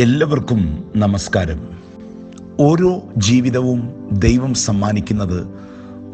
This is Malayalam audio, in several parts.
എല്ലാവർക്കും നമസ്കാരം. ഓരോ ജീവിതവും ദൈവം സമ്മാനിക്കുന്നത്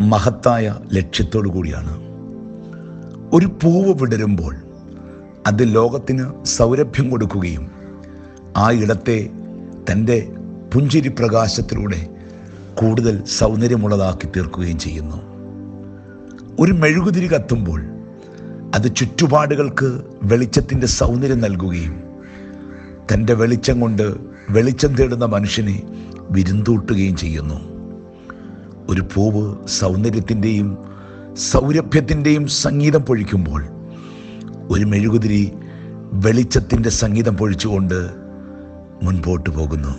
മഹത്തായ ലക്ഷ്യത്തോടു കൂടിയാണ്. ഒരു പൂവ് വിടരുമ്പോൾ അത് ലോകത്തിന് സൗരഭ്യം കൊടുക്കുകയും ആ ഇടത്തെ തന്റെ പുഞ്ചിരി പ്രകാശത്തിലൂടെ കൂടുതൽ സൗന്ദര്യമുള്ളതാക്കി തീർക്കുകയും ചെയ്യുന്നു. ഒരു മെഴുകുതിരി കത്തുമ്പോൾ അത് ചുറ്റുപാടുകൾക്ക് വെളിച്ചത്തിന്റെ സൗന്ദര്യം നൽകുകയും തന്റെ വെളിച്ചം കൊണ്ട് വെളിച്ചം തേടുന്ന മനുഷ്യനെ വിരുന്തൂട്ടുകയും ചെയ്യുന്നു. ഒരു പൂവ് സൗന്ദര്യത്തിന്റെയും സൗരഭ്യത്തിന്റെയും സംഗീതം പൊഴിക്കുമ്പോൾ ഒരു മെഴുകുതിരി വെളിച്ചത്തിന്റെ സംഗീതം പൊഴിച്ചുകൊണ്ട് മുൻപോട്ട് പോകുന്നു.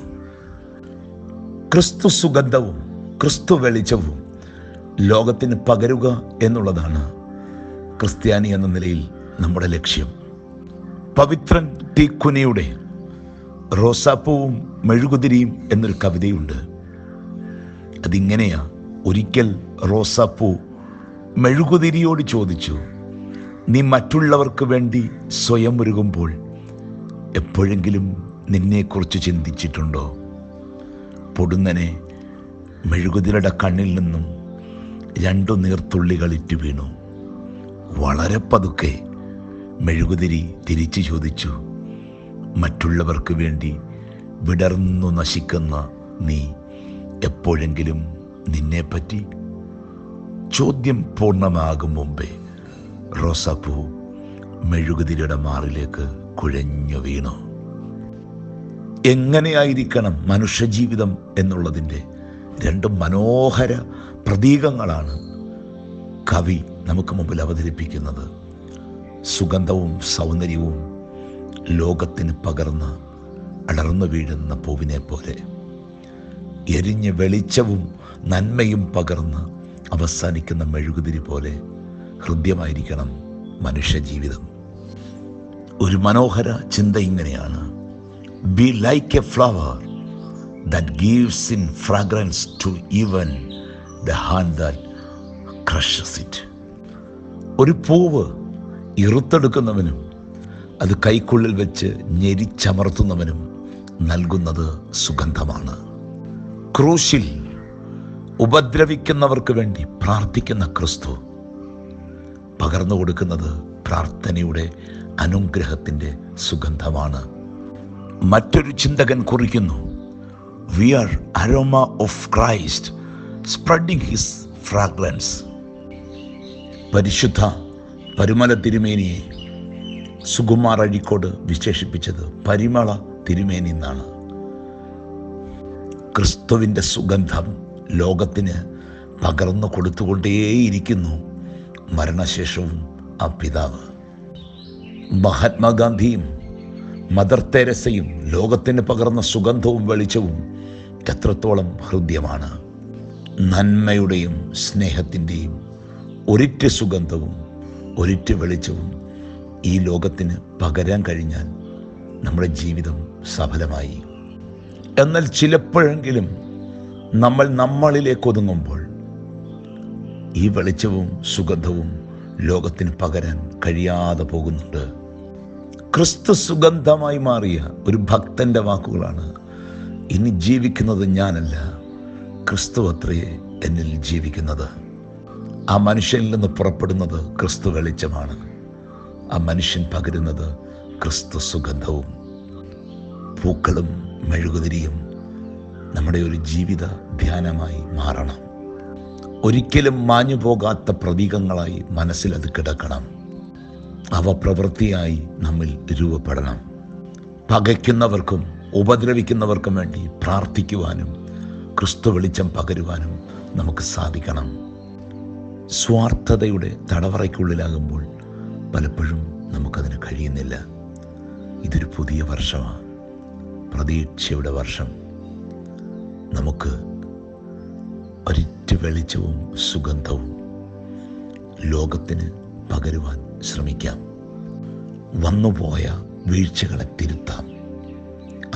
ക്രിസ്തു സുഗന്ധവും ക്രിസ്തു വെളിച്ചവും ലോകത്തിന് പകരുക എന്നുള്ളതാണ് ക്രിസ്ത്യാനി എന്ന നിലയിൽ നമ്മുടെ ലക്ഷ്യം. പവിത്രൻ ടി കുനിയുടെ റോസാപ്പൂവും മെഴുകുതിരിയും എന്നൊരു കവിതയുണ്ട്. അതിങ്ങനെയാ ഒരിക്കൽ റോസാപ്പൂ മെഴുകുതിരിയോട് ചോദിച്ചു നീ മറ്റുള്ളവർക്ക് വേണ്ടി സ്വയം ഒരുകുമ്പോൾ എപ്പോഴെങ്കിലും നിന്നെക്കുറിച്ച് ചിന്തിച്ചിട്ടുണ്ടോ? പൊടുന്നനെ മെഴുകുതിരയുടെ കണ്ണിൽ നിന്നും രണ്ടു നീർത്തുള്ളികൾ ഇറ്റു വീണു. വളരെ പതുക്കെ മെഴുകുതിരി തിരിച്ചു ചോദിച്ചു മറ്റുള്ളവർക്ക് വേണ്ടി വിടർന്നു നശിക്കുന്ന നീ എപ്പോഴെങ്കിലും നിന്നെപ്പറ്റി? ചോദ്യം പൂർണമാകും മുമ്പേ റോസാപ്പൂ മെഴുകുതിരിയുടെ മാറിലേക്ക് കുഴഞ്ഞു വീണു. എങ്ങനെയായിരിക്കണം മനുഷ്യജീവിതം എന്നുള്ളതിന്റെ രണ്ട് മനോഹര പ്രതീകങ്ങളാണ് കവി നമുക്ക് മുമ്പിൽ അവതരിപ്പിക്കുന്നത്. സുഗന്ധവും സൗന്ദര്യവും ലോകത്തിന് പകർന്ന് അടർന്നു വീഴുന്ന പൂവിനെ പോലെ. എരിഞ്ഞ് വെളിച്ചവും നന്മയും പകർന്ന് അവസാനിക്കുന്ന മെഴുകുതിരി പോലെ ഹൃദ്യമായിരിക്കണം മനുഷ്യജീവിതം ഒരു മനോഹര ചിന്ത ഇങ്ങനെയാണ്. Be like a flower that gives in fragrance to even the hand that crushes it ഒരു പൂവ് ഇറുത്തെടുക്കുന്നവനും അത് കൈക്കുള്ളിൽ വെച്ച് ഞെരിച്ചമർത്തുന്നവനും നൽകുന്നത് സുഗന്ധമാണ്. ക്രൂശിൽ ഉപദ്രവിക്കുന്നവർക്ക് വേണ്ടി പ്രാർത്ഥിക്കുന്ന ക്രിസ്തു പകർന്നു കൊടുക്കുന്നത് പ്രാർത്ഥനയുടെ അനുഗ്രഹത്തിന്റെ സുഗന്ധമാണ്. മറ്റൊരു ചിന്തകൻ കുറിക്കുന്നു we are aroma of Christ spreading his fragrance പരിശുദ്ധ പരുമല തിരുമേനിയെ സുകുമാർ അഴിക്കോട് വിശേഷിപ്പിച്ചത് പരിമള തിരുമേനി എന്നാണ്. ക്രിസ്തുവിന്റെ സുഗന്ധം ലോകത്തിന് പകർന്നു കൊടുത്തുകൊണ്ടേയിരിക്കുന്നു മരണശേഷവും ആ പിതാവ്. മഹാത്മാഗാന്ധിയും മദർ തെരസയും ലോകത്തിന് പകർന്ന സുഗന്ധവും വെളിച്ചവും എത്രത്തോളം ഹൃദ്യമാണ്. നന്മയുടെയും സ്നേഹത്തിന്റെയും ഒരിറ്റ് സുഗന്ധവും ഒരിറ്റ് വെളിച്ചവും ഈ ലോകത്തിന് പകരാൻ കഴിഞ്ഞാൽ നമ്മുടെ ജീവിതം സഫലമായി. എന്നാൽ ചിലപ്പോഴെങ്കിലും നമ്മൾ നമ്മളിലേക്ക് ഒതുങ്ങുമ്പോൾ ഈ വെളിച്ചവും സുഗന്ധവും ലോകത്തിന് പകരാൻ കഴിയാതെ പോകുന്നുണ്ട്. ക്രിസ്തു സുഗന്ധമായി മാറിയ ഒരു ഭക്തന്റെ വാക്കുകളാണ് ഇനി ജീവിക്കുന്നത് ഞാനല്ല ക്രിസ്തു അത്രയെ എന്നിൽ ജീവിക്കുന്നത്. ആ മനുഷ്യനിൽ നിന്ന് പുറപ്പെടുന്നത് ക്രിസ്തു വെളിച്ചമാണ്. ആ മനുഷ്യൻ പകരുന്നത് ക്രിസ്തു സുഗന്ധവും പൂക്കളും മെഴുകുതിരിയും നമ്മുടെ ഒരു ജീവിത ധ്യാനമായി മാറണം. ഒരിക്കലും മാഞ്ഞു പോകാത്ത പ്രതീകങ്ങളായി മനസ്സിൽ അത് കിടക്കണം. അവ പ്രവൃത്തിയായി നമ്മിൽ രൂപപ്പെടണം. പകയ്ക്കുന്നവർക്കും ഉപദ്രവിക്കുന്നവർക്കും വേണ്ടി പ്രാർത്ഥിക്കുവാനും ക്രിസ്തു വെളിച്ചം പകരുവാനും നമുക്ക് സാധിക്കണം. സ്വാർത്ഥതയുടെ തടവറയ്ക്കുള്ളിലാകുമ്പോൾ പലപ്പോഴും നമുക്കതിന് കഴിയുന്നില്ല. ഇതൊരു പുതിയ വർഷമാണ്. പ്രതീക്ഷയുടെ വർഷം. നമുക്ക് ഒരിറ്റ് വെളിച്ചവും സുഗന്ധവും ലോകത്തിന് പകരുവാൻ ശ്രമിക്കാം. വന്നുപോയ വീഴ്ചകളെ തിരുത്താം.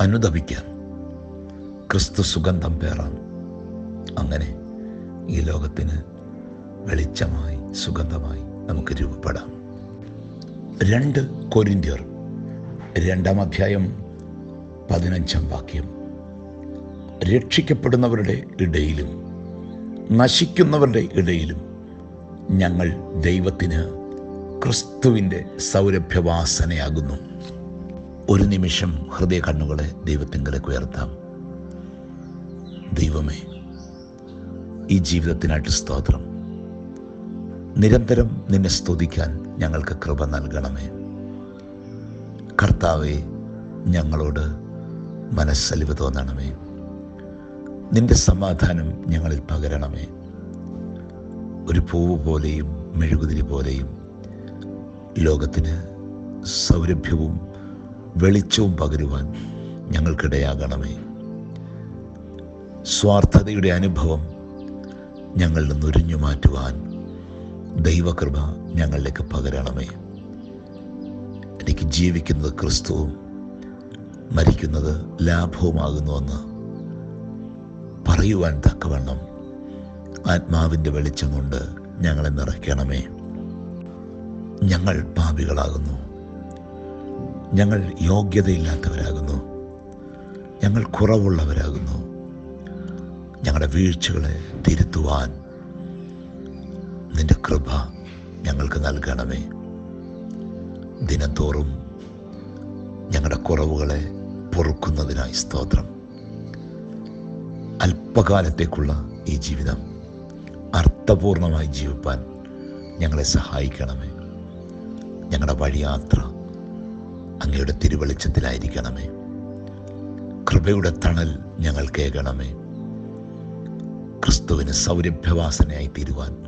അനുദപിക്കാം. ക്രിസ്തു സുഗന്ധം പേറാം. അങ്ങനെ ഈ ലോകത്തിന് വെളിച്ചമായി സുഗന്ധമായി നമുക്ക് പതിനഞ്ചാം വാക്യം. രക്ഷിക്കപ്പെടുന്നവരുടെ ഇടയിലും നശിക്കുന്നവരുടെ ഇടയിലും ഞങ്ങൾ ദൈവത്തിന് ക്രിസ്തുവിന്റെ സൗരഭ്യവാസനയാകുന്നു. ഒരു നിമിഷം ഹൃദയ കണ്ണുകളെ ദൈവത്തിങ്കലേക്ക് ഉയർത്താം. ദൈവമേ ഈ ജീവിതത്തിനായിട്ട് സ്തോത്രം. നിരന്തരം നിന്നെ സ്തുതിക്കാൻ ഞങ്ങൾക്ക് കൃപ നൽകണമേ. കർത്താവെ ഞങ്ങളോട് മനസ്സലിവ് തോന്നണമേ. നിന്റെ സമാധാനം ഞങ്ങളിൽ പകരണമേ. ഒരു പൂവ് പോലെയും മെഴുകുതിരി പോലെയും ലോകത്തിന് സൗരഭ്യവും വെളിച്ചവും പകരുവാൻ ഞങ്ങൾക്കിടയാകണമേ. സ്വാർത്ഥതയുടെ അനുഭവം ഞങ്ങളിൽ നിന്ന് ഉരിഞ്ഞു മാറ്റുവാൻ ദൈവകൃപ ഞങ്ങളിലേക്ക് പകരണമേ. എനിക്ക് ജീവിക്കുന്നത് ക്രിസ്തുവും മരിക്കുന്നത് ലാഭവുമാകുന്നുവെന്ന് പറയുവാൻ തക്കവണ്ണം ആത്മാവിന്റെ വെളിച്ചം കൊണ്ട് ഞങ്ങളെ നിറയ്ക്കണമേ. ഞങ്ങൾ പാപികളാകുന്നു. ഞങ്ങൾ യോഗ്യതയില്ലാത്തവരാകുന്നു. ഞങ്ങൾ കുറവുള്ളവരാകുന്നു. ഞങ്ങളുടെ വീഴ്ചകളെ തിരുത്തുവാൻ നിന്റെ കൃപ ഞങ്ങൾക്ക് നൽകണമേ. ദിനംതോറും ഞങ്ങളുടെ കുറവുകളെ പൊറുക്കുന്നതിനായി സ്തോത്രം. അല്പകാലത്തേക്കുള്ള ഈ ജീവിതം അർത്ഥപൂർണമായി ജീവിപ്പാൻ ഞങ്ങളെ സഹായിക്കണമേ. ഞങ്ങളുടെ വഴിയാത്ര അങ്ങയുടെ തിരുവെളിച്ചത്തിലായിരിക്കണമേ. കൃപയുടെ തണൽ ഞങ്ങൾ കേൾക്കണമേ ക്രിസ്തുവിന് സൗരഭ്യവാസനയായി തീരുവാൻ